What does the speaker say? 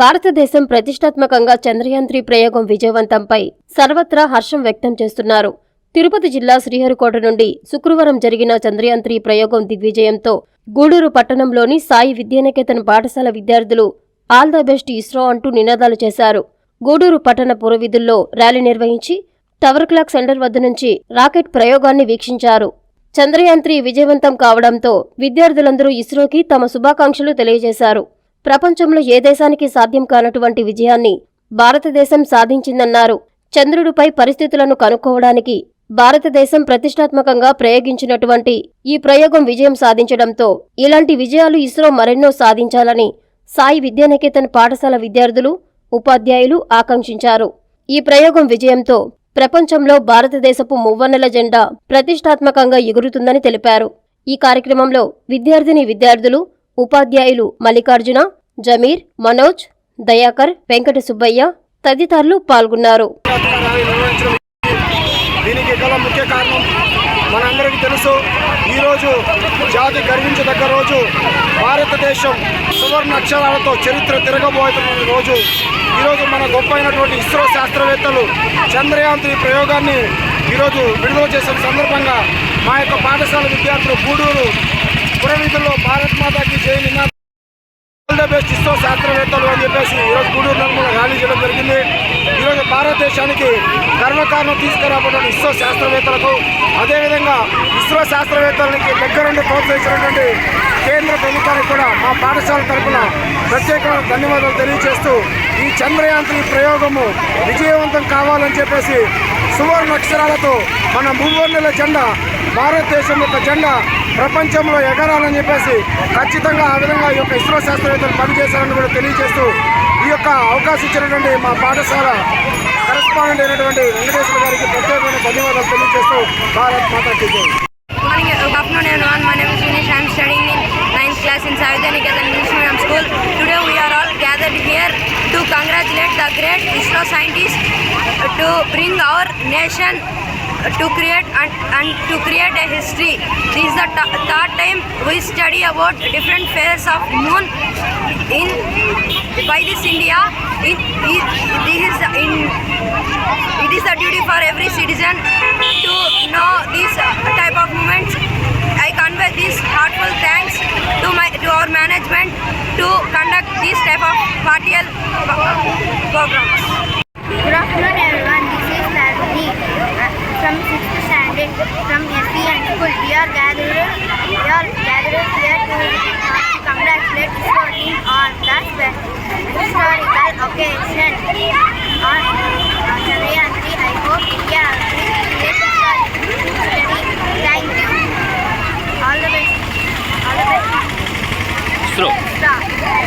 భారతదేశం ప్రతిష్టాత్మకంగా చంద్రయాన్ త్రీ ప్రయోగం విజయవంతంపై సర్వత్రా హర్షం వ్యక్తం చేస్తున్నారు. తిరుపతి జిల్లా శ్రీహరికోట నుండి శుక్రవారం జరిగిన చంద్రయాన్ త్రీ ప్రయోగం దిగ్విజయంతో గూడూరు పట్టణంలోని సాయి విద్యానికేతన్ పాఠశాల విద్యార్థులు ఆల్ ద బెస్ట్ ఇస్రో అంటూ నినాదాలు చేశారు. గూడూరు పట్టణ పురవీధుల్లో ర్యాలీ నిర్వహించి టవర్ క్లాక్ సెంటర్ వద్ద నుంచి రాకెట్ ప్రయోగాన్ని వీక్షించారు. చంద్రయాన్ త్రీ విజయవంతం కావడంతో విద్యార్థులందరూ ఇస్రోకి తమ శుభాకాంక్షలు తెలియజేశారు. ప్రపంచంలో ఏ దేశానికి సాధ్యం కానటువంటి విజయాన్ని భారతదేశం సాధించిందన్నారు. చంద్రుడిపై పరిస్థితులను కనుక్కోవడానికి భారతదేశం ప్రతిష్టాత్మకంగా ప్రయోగించినటువంటి ఈ ప్రయోగం విజయం సాధించడంతో ఇలాంటి విజయాలు ఇస్రో మరెన్నో సాధించాలని సాయి విద్యానికేతన్ పాఠశాల విద్యార్థులు ఉపాధ్యాయులు ఆకాంక్షించారు. ఈ ప్రయోగం విజయంతో ప్రపంచంలో భారతదేశపు మువ్వన్నెల జెండా ప్రతిష్టాత్మకంగా ఎగురుతుందని తెలిపారు. ఈ కార్యక్రమంలో విద్యార్థిని విద్యార్థులు ఉపాధ్యాయులు మల్లికార్జున జమీర్ మనోజ్ దయాకర్ వెంకట సుబ్బయ్య తదితరులు పాల్గొన్నారు. దీనికి గల ముఖ్య కారణం మనందరికీ తెలుసు ఈరోజు జాతి గర్వించదగ్గ రోజు. భారతదేశం సువర్ణ అక్షరాలతో చరిత్ర తిరగబోతున్న రోజు. ఈరోజు మన గొప్ప అయినటువంటి ఇస్రో శాస్త్రవేత్తలు చంద్రయాన్ త్రీ ప్రయోగాన్ని ఈరోజు విడుదల చేసిన సందర్భంగా మా యొక్క పాఠశాల విద్యార్థులు గూడూరు పురవీధుల్లో భారత్ మాతాకి జై నినాదం ఆల్ ద శాస్త్రవేత్తలు అని చెప్పేసి ఈరోజు గూడూరు నలుమూల ర్యాలీ చేయడం జరిగింది. ఈరోజు భారతదేశానికి గర్వకారణం తీసుకురాబోతున్న ఇస్రో శాస్త్రవేత్తలకు అదేవిధంగా ఇస్రో శాస్త్రవేత్తలకి దగ్గరుండి ప్రోత్సహించినటువంటి కేంద్ర ప్రభుత్వానికి కూడా మా పాఠశాల తరఫున ప్రత్యేకమైన ధన్యవాదాలు తెలియజేస్తూ ఈ చంద్రయాన్ త్రీ ప్రయోగము విజయవంతం కావాలని చెప్పేసి సువర్ణ అక్షరాలతో మన మూవర్ణుల జెండా భారతదేశం యొక్క జెండా ప్రపంచంలో ఎగరాలని చెప్పేసి ఖచ్చితంగా ఆ విధంగా ఈ యొక్క ఇస్రో శాస్త్రవేత్తలు పనిచేశారని కూడా తెలియజేస్తూ ఈ యొక్క అవకాశం ఇచ్చినటువంటి మా పాఠశాల కరెస్పాండెంట్ అయినటువంటి వెంకటేశ్వర గారికి ప్రత్యేకమైన ధన్యవాదాలు తెలియజేస్తూ భారత్ మాతా చేశారు to bring our nation to create and, and to create a history. This is the third time we study about different phases of moon in by this India. It, it, this is in it is the duty for every citizen to know these uh, type of moments. I convey this heartfelt thanks to my to our management to conduct this type of partial programs. Okay, set.